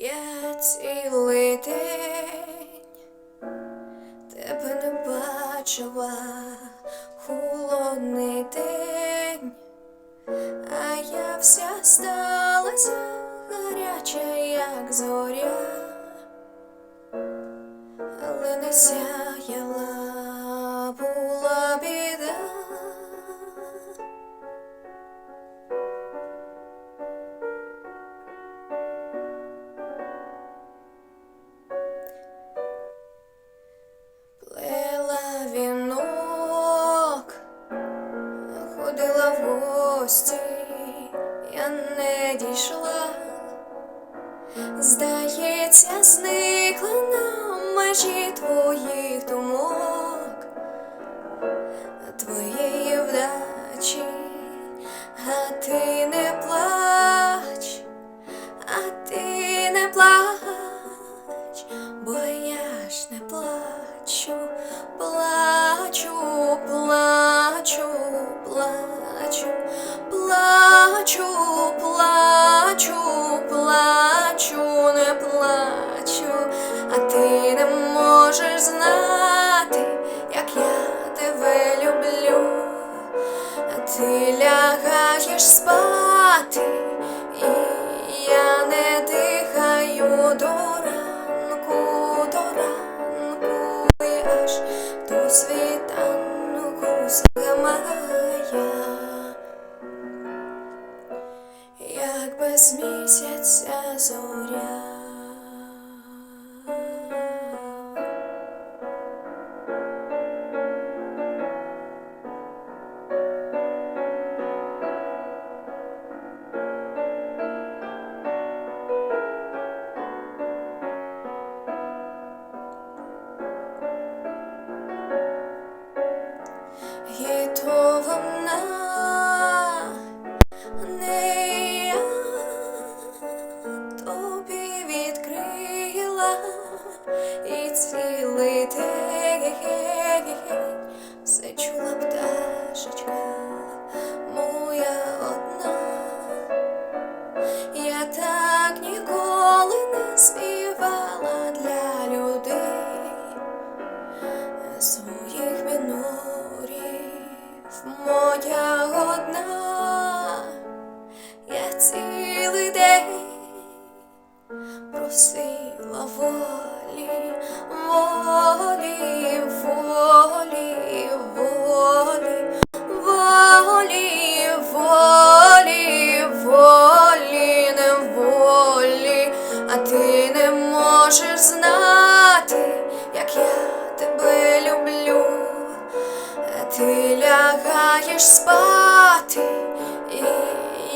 Я цілий день тебе не бачила, холодний день, а я вся сталася гаряча, як зоря, але не сяяла гості, я не дійшла, здається, зникла на межі твоїх думок, твоєї вдачі, а ти не плач, а ти лягаєш спати, і я не дихаю до ранку, до ранку, і аж до світанку зламає, як без місяця зоря. Пташечка моя одна. Я так ніколи не співала для людей. Своїх мінорів моя одна, я цілий день просила волі, волі, волі, волі, не можеш знати, як я тебе люблю. Ти лягаєш спати, і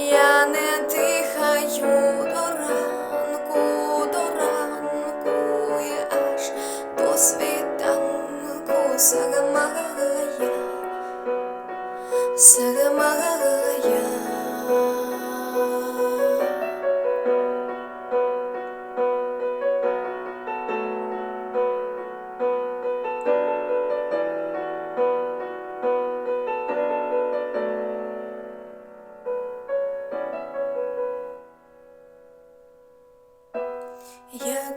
я не дихаю до ранку, до ранку, і аж до світанку сагамая, сагамая.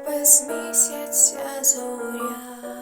без місяця зоря.